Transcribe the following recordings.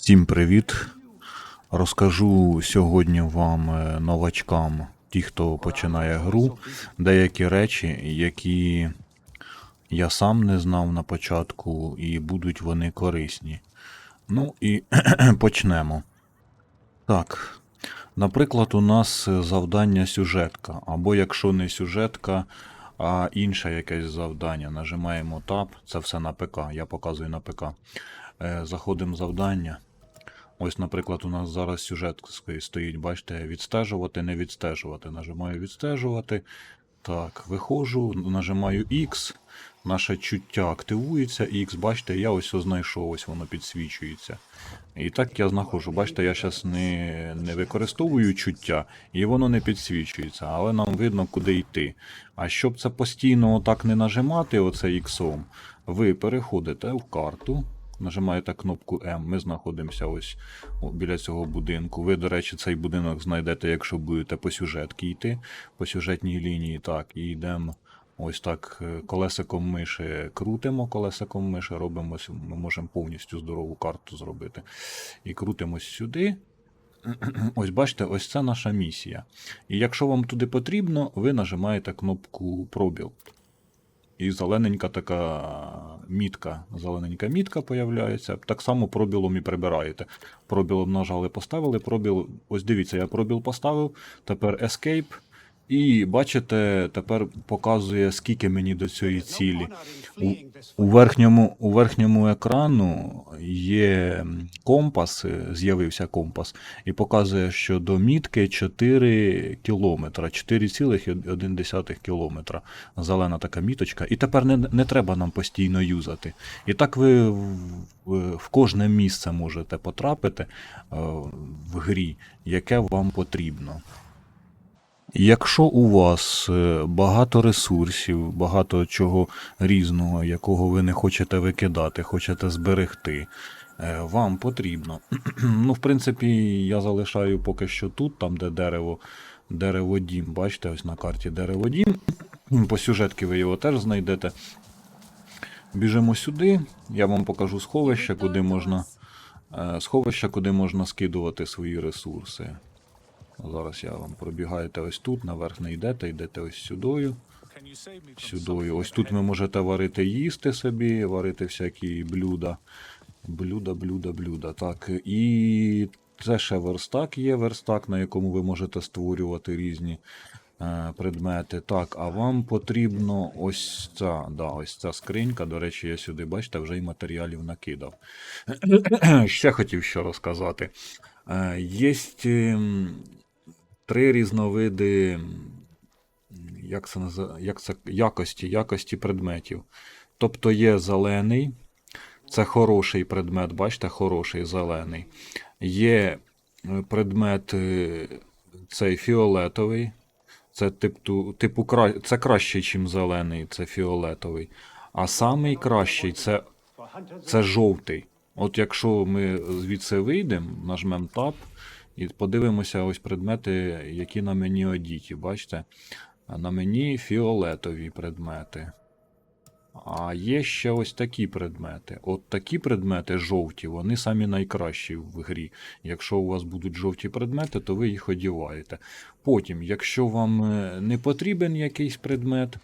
Всім привіт! Розкажу сьогодні вам, е, новачкам, ті, хто починає гру, деякі речі, які я сам не знав на початку, і будуть вони корисні. Ну і почнемо. Так. Наприклад, у нас завдання сюжетка, або якщо не сюжетка, а інше якесь завдання. Нажимаємо Tab, це все на ПК, я показую на ПК. Е, Заходимо в завдання. Ось, наприклад, у нас зараз сюжет стоїть, бачите, відстежувати, не відстежувати. Нажимаю відстежувати. Так, виходжу, нажимаю X, наше чуття активується, X, бачите, я ось знайшов, ось воно підсвічується. І так я знаходжу. Бачите, я зараз не, не використовую чуття, і воно не підсвічується, але нам видно, куди йти. А щоб це постійно так не нажимати, оце іксом, ви переходите в карту, нажимаєте кнопку М, ми знаходимося ось біля цього будинку. Ви, до речі, цей будинок знайдете, якщо будете по сюжетки йти, по сюжетній лінії. Так, і йдемо. Ось так е, колесиком миші крутимо, колесиком миші робимо, ми можемо повністю здорову карту зробити. І крутимось сюди. Ось бачите, ось це наша місія. І якщо вам туди потрібно, ви нажимаєте кнопку пробіл. І зелененька така мітка, зелененька мітка появляється. Так само пробілом і прибираєте. Пробілом нажали, поставили, пробіл. Ось дивіться, я пробіл поставив, тепер Escape. І бачите, тепер показує, скільки мені до цієї цілі. У, у, верхньому, у верхньому екрану є компас, з'явився компас, і показує, що до мітки 4 кілометра, 4,1 кілометра. Зелена така міточка. І тепер не, не треба нам постійно юзати. І так ви в, в, в кожне місце можете потрапити е, в грі, яке вам потрібно. Якщо у вас е, багато ресурсів, багато чого різного, якого ви не хочете викидати, хочете зберегти, е, вам потрібно. Ну, в принципі, я залишаю поки що тут, там, де дерево, дереводім. Бачите, ось на карті дереводім. По сюжетки ви його теж знайдете. Біжимо сюди, я вам покажу сховище, куди можна, е, сховище, куди можна скидувати свої ресурси. Зараз я вам пробігаєте ось тут, наверх не йдете, йдете ось сюдою. Сюдою. Ось тут ви можете варити їсти собі, варити всякі блюда. Блюда, блюда, блюда. Так. І це ще верстак є, верстак, на якому ви можете створювати різні е, предмети. Так, а вам потрібно ось ця, да, ось ця скринька. До речі, я сюди, бачите, вже й матеріалів накидав. Ще хотів що розказати. Е, Є три різновиди як це, назва- як це якості, якості предметів. Тобто є зелений, це хороший предмет, бачите, хороший зелений. Є е, предмет е, цей фіолетовий. Це типу, типу це кращий, ніж зелений, це фіолетовий. А самий кращий це, це жовтий. От якщо ми звідси вийдемо, нажмемо Tab і подивимося ось предмети, які на мені одіті. Бачите? На мені фіолетові предмети. А є ще ось такі предмети. От такі предмети жовті, вони самі найкращі в грі. Якщо у вас будуть жовті предмети, то ви їх одіваєте. Потім, якщо вам е, не потрібен якийсь предмет,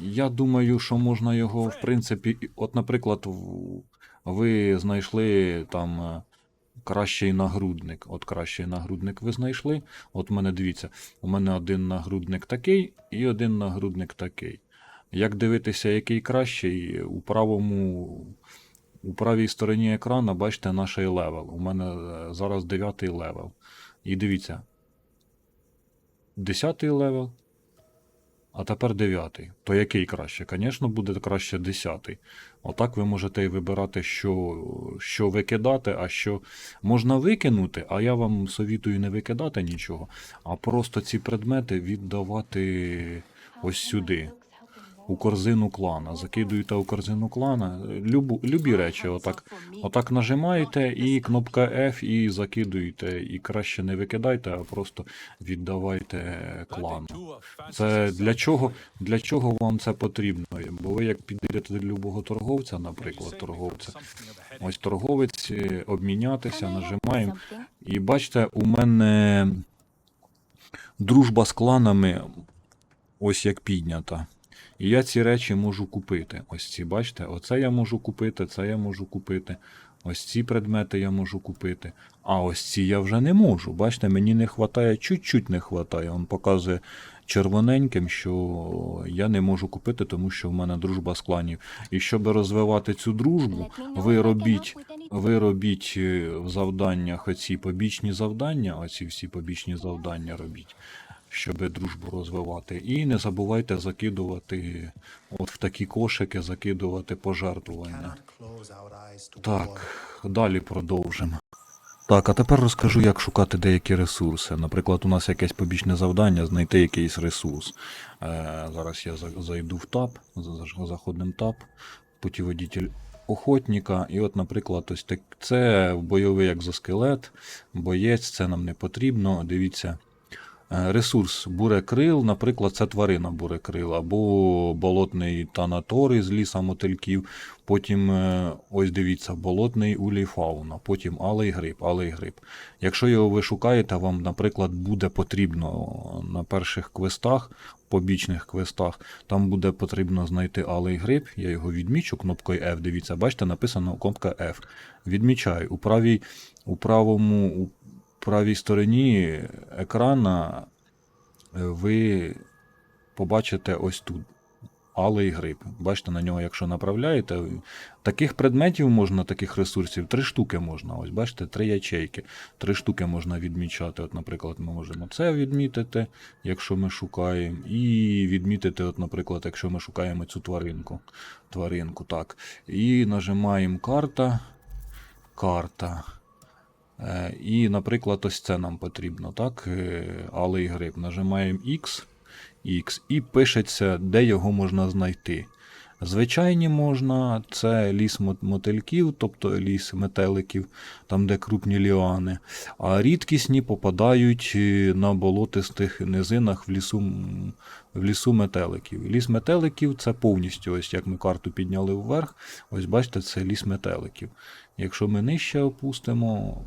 я думаю, що можна його, в принципі, от, наприклад, ви знайшли там е, кращий нагрудник. От кращий нагрудник ви знайшли. От мене дивіться, у мене один нагрудник такий і один нагрудник такий. Як дивитися, який кращий, у правому. У правій стороні екрану бачите наш левел. У мене е, зараз 9 левел. І дивіться. 10 левел. А тепер 9. То який краще? Звісно, буде краще 10. Отак ви можете і вибирати, що, що викидати, а що можна викинути, а я вам совітую не викидати нічого, а просто ці предмети віддавати ось сюди. У корзину клана. Закидуєте у корзину клана. Любу, любі речі, отак, отак нажимаєте, і кнопка F, і закидуєте. І краще не викидайте, а просто віддавайте клану. Це для чого, для чого вам це потрібно? Бо ви як підійдете до любого торговця, наприклад, торговця, ось торговець, е, обмінятися, нажимаємо. І бачите, у мене дружба з кланами ось як піднята. І я ці речі можу купити. Ось ці, бачите, оце я можу купити, це я можу купити. Ось ці предмети я можу купити. А ось ці я вже не можу. Бачите, мені не вистачає, чуть-чуть не вистачає. Він показує червоненьким, що я не можу купити, тому що в мене дружба з кланів. І щоб розвивати цю дружбу, ви робіть ви робіть е, в завданнях оці побічні завдання, оці всі побічні завдання робіть, щоб дружбу розвивати. І не забувайте закидувати от в такі кошики, закидувати пожертвування. Так, далі продовжимо. Так, а тепер розкажу, як шукати деякі ресурси. Наприклад, у нас якесь побічне завдання знайти якийсь ресурс. Е, зараз я зайду в за- заходимо в таб, путіводитель охотника. І от, наприклад, ось так, це бойовий екзоскелет, боєць, це нам не потрібно. Дивіться. Е, Ресурс бурекрил, наприклад, це тварина бурекрил, або болотний танаторий з ліса мотильків, потім, е, ось дивіться, болотний улій фауна, потім алий гриб, алий гриб. Якщо його ви шукаєте, вам, наприклад, буде потрібно на перших квестах, побічних квестах, там буде потрібно знайти алий гриб, я його відмічу кнопкою F, дивіться, бачите, написано кнопка F. Відмічаю, у правій, у правому, правій стороні екрана е, ви побачите ось тут алий гриб. Бачите, на нього, якщо направляєте, таких предметів можна, таких ресурсів, три штуки можна. Ось бачите, три ячейки. Три штуки можна відмічати. От, наприклад, ми можемо це відмітити, якщо ми шукаємо, і відмітити, от, наприклад, якщо ми шукаємо цю тваринку. Тваринку, так. І нажимаємо карта. Карта. Е, І, наприклад, ось це нам потрібно, так? Е, Алий гриб. Нажимаємо X, X і пишеться, де його можна знайти. Звичайні можна, це ліс мо- мотильків, тобто ліс метеликів, там де крупні ліани. А рідкісні попадають е, на болотистих низинах в лісу, в лісу метеликів. Ліс метеликів це повністю, ось як ми карту підняли вверх, ось бачите, це ліс метеликів. Якщо ми нижче опустимо,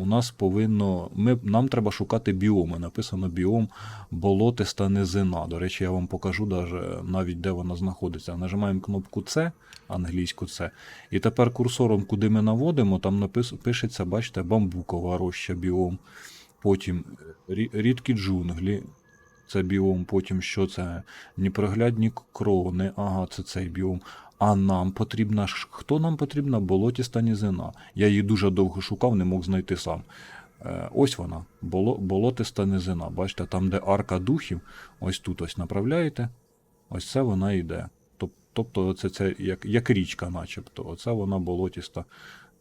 у нас повинно. Ми, нам треба шукати біоми. Написано біом болотиста низина. До речі, я вам покажу навіть де вона знаходиться. Нажимаємо кнопку С, англійську С. І тепер курсором, куди ми наводимо, там напис, пишеться, бачите, бамбукова роща біом. Потім е, рідкі джунглі. Це біом, потім що це? Непроглядні крони, ага, це цей біом. А нам потрібна хто нам потрібна? Болотіста нізина. Я її дуже довго шукав, не мог знайти сам. Е, ось вона, боло, болотиста низина. Бачите, там, де арка духів, ось тут ось направляєте, ось це вона йде. Тобто це, це як, як річка, начебто. Оце вона болотіста.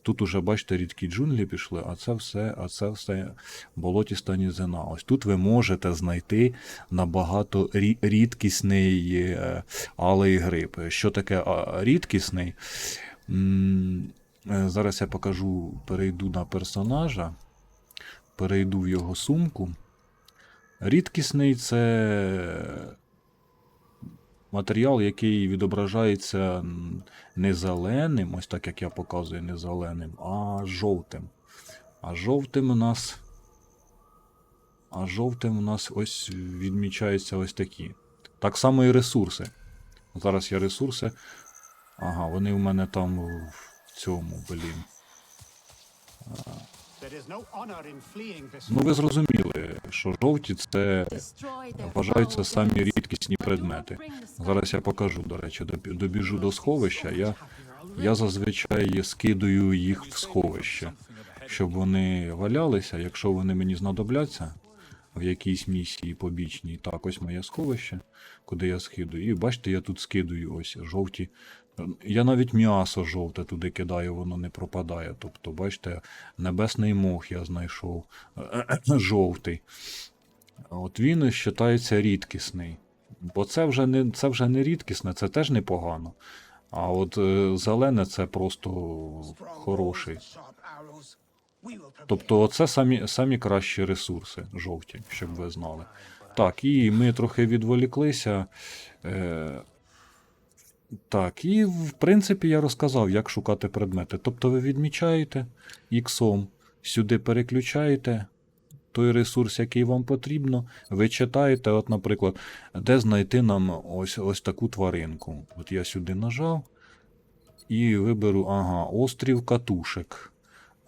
Тут уже, бачите, рідкі джунглі пішли, а це все, а це все болотіста нізина. Ось тут ви можете знайти набагато рідкісний е, алий гриб. Що таке рідкісний? Е, Зараз я покажу, перейду на персонажа, перейду в його сумку. Рідкісний це матеріал, який відображається не зеленим, ось так як я показую, не зеленим, а жовтим. А жовтим у нас. А жовтим у нас ось відмічаються ось такі. Так само і ресурси. Зараз є ресурси. Ага, вони у мене там в цьому, блін. Ну ви зрозуміли, що жовті це вважаються самі рідкісні предмети. Зараз я покажу, до речі, добіжу до сховища. Я, я зазвичай скидаю їх в сховище, щоб вони валялися, якщо вони мені знадобляться в якійсь місії побічній. Так, ось моє сховище, куди я скидаю. І бачите, я тут скидаю ось жовті. Я навіть м'ясо жовте туди кидаю, воно не пропадає. Тобто, бачите, небесний мох я знайшов жовтий. От він вважається рідкісний. Бо це вже не, це вже не рідкісне, це теж непогано. А от е, зелене це просто хороший. Тобто, це самі, самі кращі ресурси жовті, щоб ви знали. Так, і ми трохи відволіклися. Е, так, і в принципі я розказав, як шукати предмети. Тобто ви відмічаєте іксом, сюди переключаєте той ресурс, який вам потрібно. Ви читаєте, от, наприклад, де знайти нам ось, ось таку тваринку. От я сюди нажав і виберу, ага, острів катушек.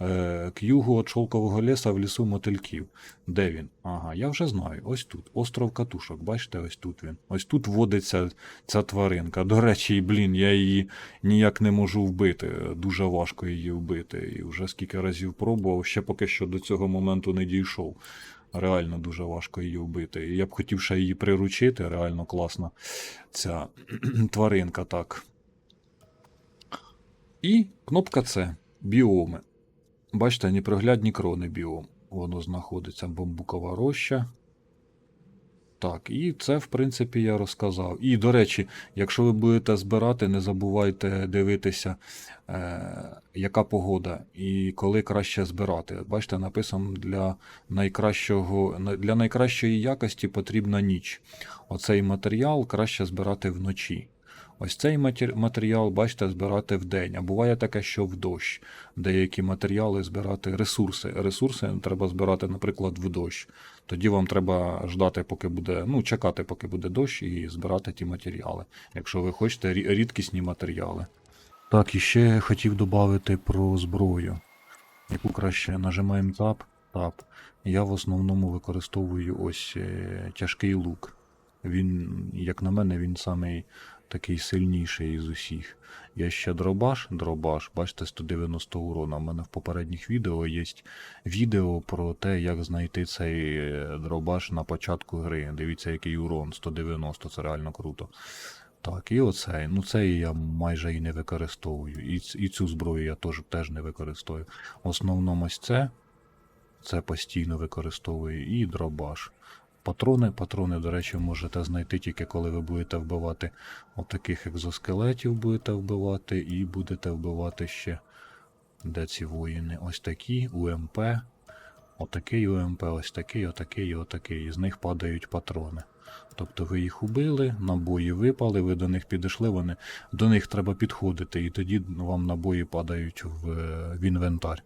Е, К югу від шовкового ліса в лісу мотильків. Де він? Ага, я вже знаю. Ось тут. Остров катушок. Бачите, ось тут він. Ось тут водиться ця тваринка. До речі, блін, я її ніяк не можу вбити. Дуже важко її вбити. І вже скільки разів пробував, ще поки що до цього моменту не дійшов. Реально дуже важко її вбити. І я б хотів ще її приручити. Реально класна ця тваринка, так. І кнопка С. Біоми. Бачите, непроглядні крони біом. Воно знаходиться бамбукова роща. Так, і це, в принципі, я розказав. І, до речі, якщо ви будете збирати, не забувайте дивитися, е, яка погода і коли краще збирати. Бачите, написано для, найкращого, для найкращої якості потрібна ніч. Оцей матеріал краще збирати вночі. Ось цей матеріал, бачите, збирати вдень. А буває таке, що в дощ. Деякі матеріали збирати ресурси. Ресурси треба збирати, наприклад, в дощ. Тоді вам треба ждати, поки буде, ну, чекати, поки буде дощ, і збирати ті матеріали, якщо ви хочете рідкісні матеріали. Так, і ще хотів додати про зброю, яку краще нажимаємо Tab, Tab. Я в основному використовую ось е, тяжкий лук. Він, як на мене, він самий такий сильніший із усіх. Є ще дробаш, дробаш, бачите, 190 урона. У мене в попередніх відео є відео про те, як знайти цей е, дробаш на початку гри. Дивіться, який урон 190, це реально круто. Так, і оцей. Ну цей я майже і не використовую. І, і цю зброю я теж, теж не використовую. В основному ось це. Це постійно використовую. І дробаш. Патрони, патрони, до речі, можете знайти тільки коли ви будете вбивати отаких екзоскелетів будете вбивати, і будете вбивати ще де ці воїни. Ось такі, УМП. Отакий УМП, ось такий, отакий, і отакий. І з них падають патрони. Тобто ви їх убили, набої випали, ви до них підійшли, вони, до них треба підходити, і тоді вам набої падають в, е, в інвентар.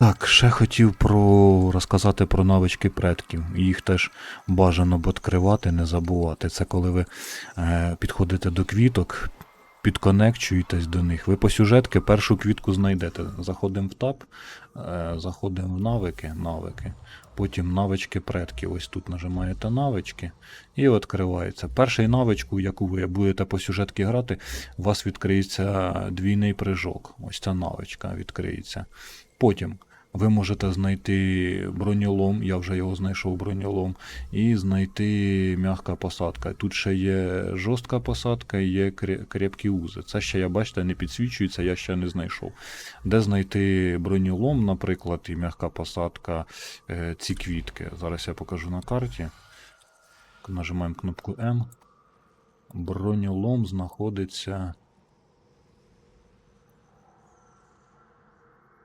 Так, ще хотів про розказати про навички предків. Їх теж бажано б відкривати, не забувати. Це коли ви е, підходите до квіток, підконекчуєтесь до них. Ви по сюжетки першу квітку знайдете. Заходимо в таб, е, заходимо в навики, навики. Потім навички предків. Ось тут нажимаєте навички і відкривається. Перший навичку, яку ви будете по сюжетки грати, у вас відкриється двійний прыжок. Ось ця навичка відкриється. Потім ви можете знайти броньолом, я вже його знайшов броньолом, і знайти м'яка посадка. Тут ще є жорстка посадка і є крепкі узи. Це ще я бачите, не підсвічується, я ще не знайшов. Де знайти броньолом, наприклад, і м'яка посадка, е, ці квітки. Зараз я покажу на карті. Нажимаємо кнопку М. Броньолом знаходиться.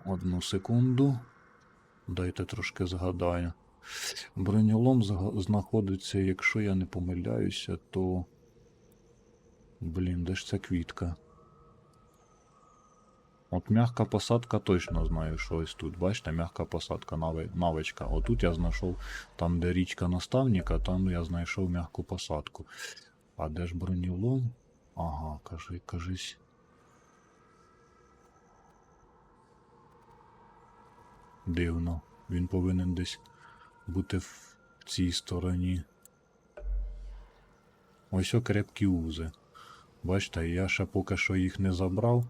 Одну секунду. Дайте трошки згадаю. Броньолом знаходиться, якщо я не помиляюся, то. Блін, де ж ця квітка? От м'яка посадка точно знаю, що ось тут. Бачите, м'яка посадка, нави- навичка. Отут я знайшов, там, де річка наставника, там я знайшов м'яку посадку. А де ж броньолом? Ага, кажи, кажись. Дивно. Він повинен десь бути в цій стороні. Ось о крепкі узи. Бачите, я ще поки що їх не забрав,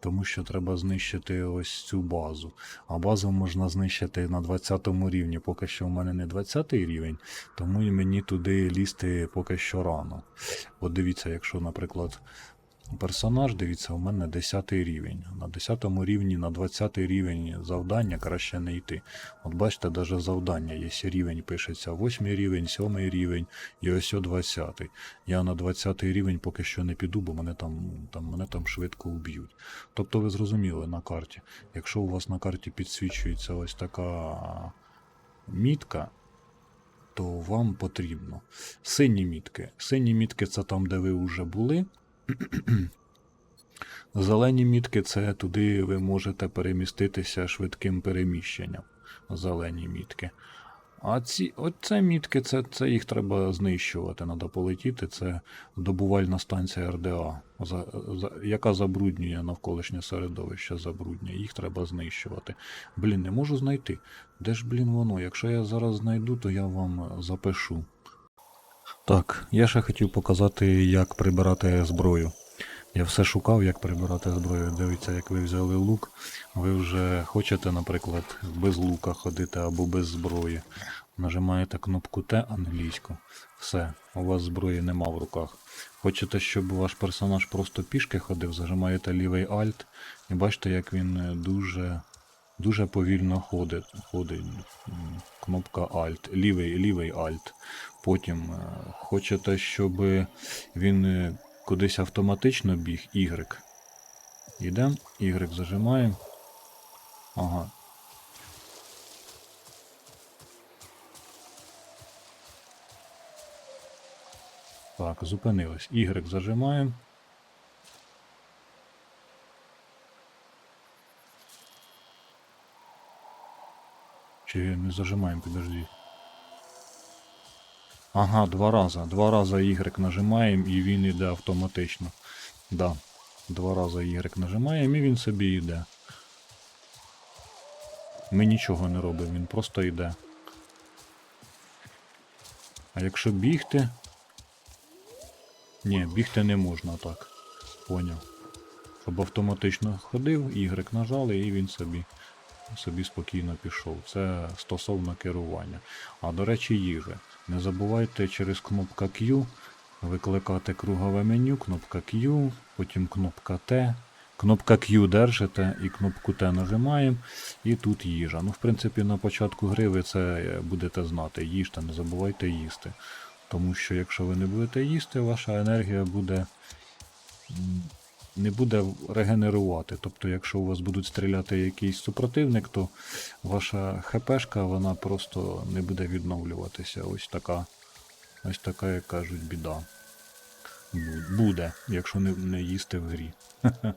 тому що треба знищити ось цю базу. А базу можна знищити на 20 рівні. Поки що в мене не 20 рівень, тому мені туди лізти поки що рано. От дивіться, якщо, наприклад, Персонаж, дивіться, у мене 10 рівень. На 10 рівні, на 20 рівень завдання краще не йти. От бачите, навіть завдання є рівень пишеться 8 рівень, 7 рівень і ось о 20. Я на 20 рівень поки що не піду, бо мене там, там, мене там швидко уб'ють. Тобто ви зрозуміли на карті. Якщо у вас на карті підсвічується ось така мітка, то вам потрібно сині мітки. Сині мітки це там, де ви вже були. Зелені мітки це туди ви можете переміститися швидким переміщенням. Зелені мітки. А ці, оце мітки, це, це їх треба знищувати. Треба полетіти. Це добувальна станція РДА, за, за, яка забруднює навколишнє середовище, забруднює. Їх треба знищувати. Блін, не можу знайти. Де ж, блін, воно? Якщо я зараз знайду, то я вам запишу. Так, я ще хотів показати, як прибирати зброю. Я все шукав, як прибирати зброю. Дивіться, як ви взяли лук. Ви вже хочете, наприклад, без лука ходити або без зброї. Нажимаєте кнопку Т англійську. Все, у вас зброї нема в руках. Хочете, щоб ваш персонаж просто пішки ходив, зажимаєте лівий Alt і бачите, як він дуже, дуже повільно ходить. ходить. Кнопка Alt, лівий, лівий Alt. Потім е, хочете, щоб він е, кудись автоматично біг, Y. Йдемо, Y зажимаємо. Ага. Так, зупинилось. Y зажимаємо. Чи не зажимаємо, підожди. Ага, два рази. Два рази Y нажимаємо і він йде автоматично. Да. Два рази Y нажимаємо і він собі йде. Ми нічого не робимо, він просто йде. А якщо бігти. Ні, бігти не можна так. Поняв. Щоб автоматично ходив, Y нажали і він собі, собі спокійно пішов. Це стосовно керування. А до речі, їжа. Не забувайте через кнопка Q викликати кругове меню, кнопка Q, потім кнопка T. Кнопка Q держите і кнопку T нажимаємо, і тут їжа. Ну, в принципі, на початку гри ви це е, будете знати. Їжте, не забувайте їсти. Тому що якщо ви не будете їсти, ваша енергія буде не буде регенерувати. Тобто, якщо у вас будуть стріляти якийсь супротивник, то ваша ХПшка вона просто не буде відновлюватися. Ось така, ось така, як кажуть, біда. Буде, якщо не, не їсти в грі.